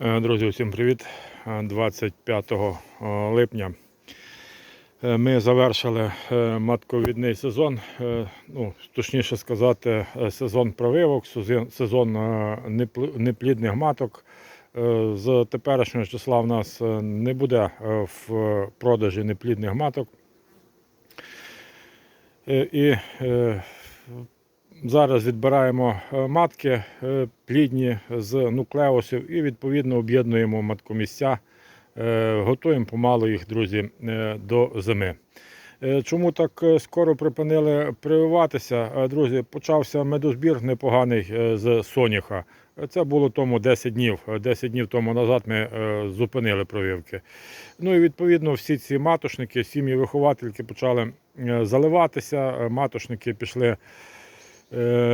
Е, Друзі, усім привіт! Е, 25 липня е, ми завершили е, матковідний сезон, е, ну, точніше сказати, е, сезон прививок, сезон- сезон е, непл- неплідних маток. Е, З теперішнього числа в нас е, не буде е, в продажі неплідних маток. Е, І е, Зараз відбираємо е, матки е, плідні з нуклеусів і відповідно об'єднуємо маткомісця. Е, Готуємо помалу їх, друзі, до зими. Чому так скоро припинили прививатися? Друзі, почався медозбір непоганий з соняха. Це було тому 10 днів. Е, 10 днів тому назад ми зупинили прививки. Ну і відповідно всі ці матошники, сім'ї виховательки почали заливатися. Матошники пішли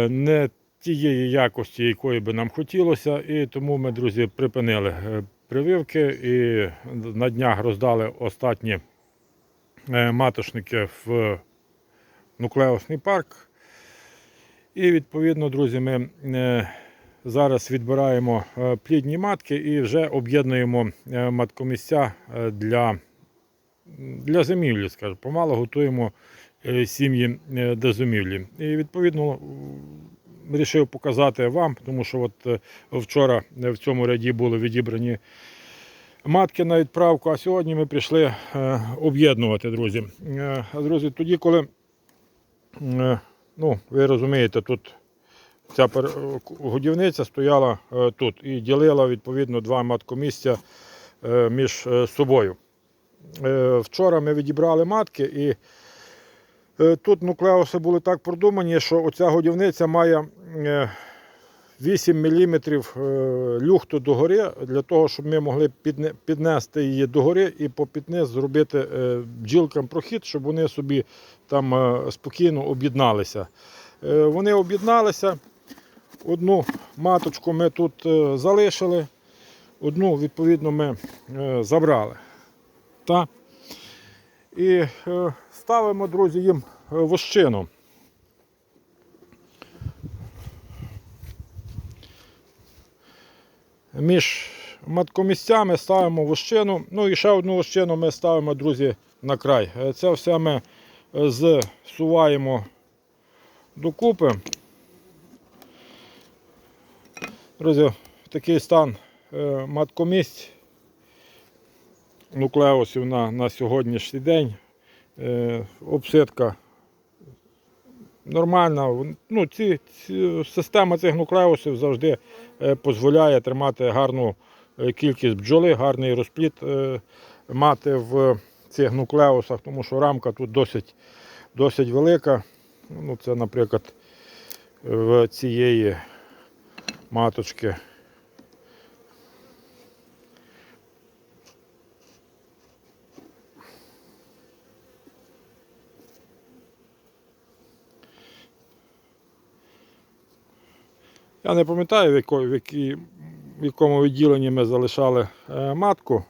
не тієї якості, якої би нам хотілося, і тому ми, друзі, припинили е, прививки і на днях роздали останні е, матошники в нуклеусний парк. І відповідно, друзі, ми е, зараз відбираємо е, плідні матки і вже об'єднуємо е, маткомісця е, для, для зимівлі, скажімо, помало готуємо е, сім'ї е, до зимівлі. І відповідно вирішив показати вам, тому що от е, вчора е, в цьому ряді були відібрані матки на відправку, а сьогодні ми прийшли е, об'єднувати, друзі. Е, Друзі, тоді, коли, е, ну, ви розумієте, тут ця годівниця стояла е, тут і ділила відповідно два маткомісця е, між е, собою. Е, Вчора ми відібрали матки і е, тут нуклеуси були так продумані, що оця годівниця має е, 8 мм люхту догори для того, щоб ми могли піднести її догори і по підниз зробити е, бджілкам прохід, щоб вони собі там е, спокійно об'єдналися. Е, Вони об'єдналися. Одну маточку ми тут е, залишили, одну, відповідно, ми е, забрали. Та? І е, ставимо, друзі, їм е, вощину. Між маткомісцями ставимо вощину. Ну і ще одну вощину ми ставимо, друзі, на край. Е, Це все ми зсуваємо докупи. Друзі, такий стан маткомісць нуклеусів на, на сьогоднішній день. Е, обсидка нормальна. Ну, ці, ці, система цих нуклеусів завжди е, дозволяє тримати гарну е, кількість бджоли, гарний розплід е, мати в цих нуклеусах, тому що рамка тут досить, досить велика. Ну, це, наприклад, в цієї маточки. Я не пам'ятаю, в, в, в якому відділенні ми залишали е, матку.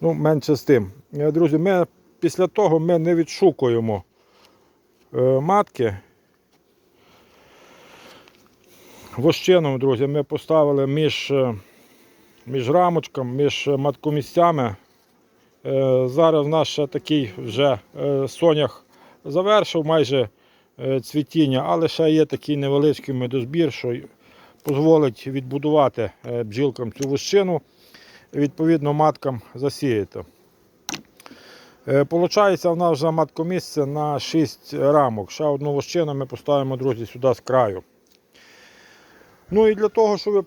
Ну, менше з тим. Е, Друзі, ми після того ми не відшукуємо е, матки. Вощином, друзі, ми поставили між, між рамочком, між маткомісцями. Зараз наш такий вже сонях завершив майже цвітіння, але ще є такий невеличкий медозбір, що дозволить відбудувати е, бджілкам цю вощину, і, відповідно маткам засіяти. Е, Получається, в нас вже маткомісце на 6 рамок. Ще одну вощину ми поставимо, друзі, сюди з краю. Ну і для того, щоб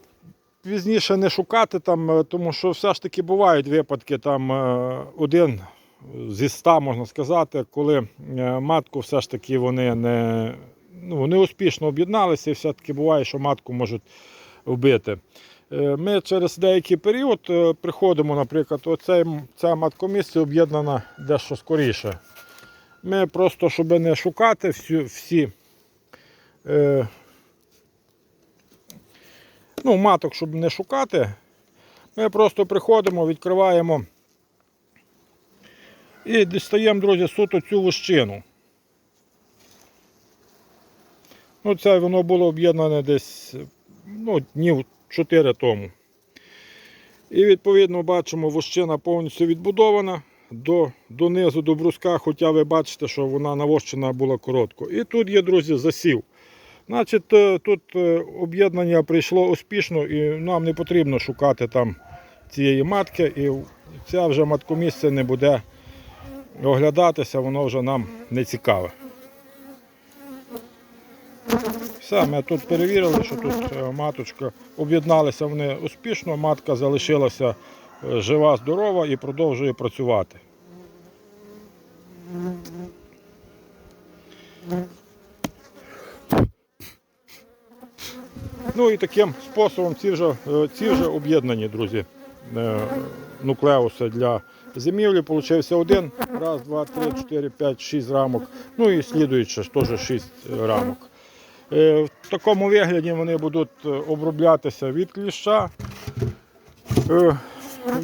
пізніше не шукати там, е, тому що все ж таки бувають випадки, там е, один зі ста, можна сказати, коли е, матку все ж таки вони не, ну, вони успішно об'єдналися, і все-таки буває, що матку можуть вбити. Е, Ми через деякий період е, приходимо, наприклад, оцей, ця маткомісія об'єднана дещо скоріше. Ми просто, щоб не шукати всі, всі е, ну, маток, щоб не шукати, ми просто приходимо, відкриваємо і дістаємо, друзі, суто цю вощину. Ну, це воно було об'єднане десь ну, днів 4 тому. І відповідно бачимо, вощина повністю відбудована до, донизу, до бруска, хоча ви бачите, що вона навощена була коротко. І тут є, друзі, засів. Значить, е, тут е, об'єднання прийшло успішно і нам не потрібно шукати там цієї матки. І ця вже маткомісце не буде оглядатися, воно вже нам не цікаве. Все, ми тут перевірили, що тут е, маточка об'єдналися вони успішно, матка залишилася е, жива, здорова і продовжує працювати. Ну і таким способом ці вже, е, ці вже об'єднані, друзі, нуклеуси для зимівлі. Получився один, раз, два, три, чотири, п'ять, шість рамок. Ну і слідуючи теж шість рамок. Е, В такому вигляді вони будуть е, оброблятися від кліща. Е,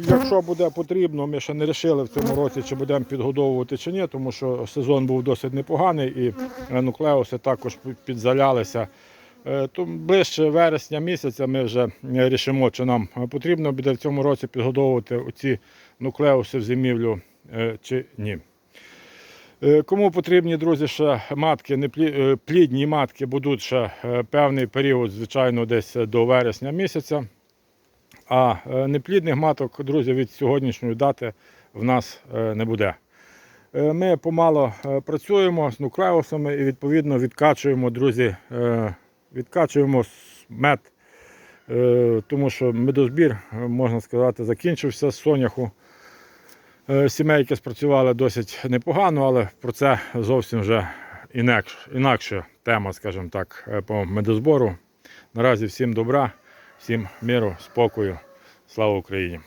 Якщо буде потрібно, ми ще не вирішили в цьому році, чи будемо підгодовувати чи ні, тому що сезон був досить непоганий і е, нуклеуси також підзалялися. Е, То ближче вересня місяця ми вже рішимо, чи нам потрібно буде в цьому році підгодовувати ці нуклеуси в зимівлю е, чи ні. Е, Кому потрібні, друзі, ще матки, е, плідні матки будуть ще е, певний період, звичайно, десь до вересня місяця. А е, неплідних маток, друзі, від сьогоднішньої дати в нас е, не буде. Е, Ми помало е, працюємо з нуклеусами і відповідно відкачуємо, друзі, е, відкачуємо мед, е, тому що медозбір, е, можна сказати, закінчився з соняху. Е, Сімейки спрацювали досить непогано, але про це зовсім вже інакш, інакша тема, скажімо так, по медозбору. Наразі всім добра, всім миру, спокою. Слава Україні!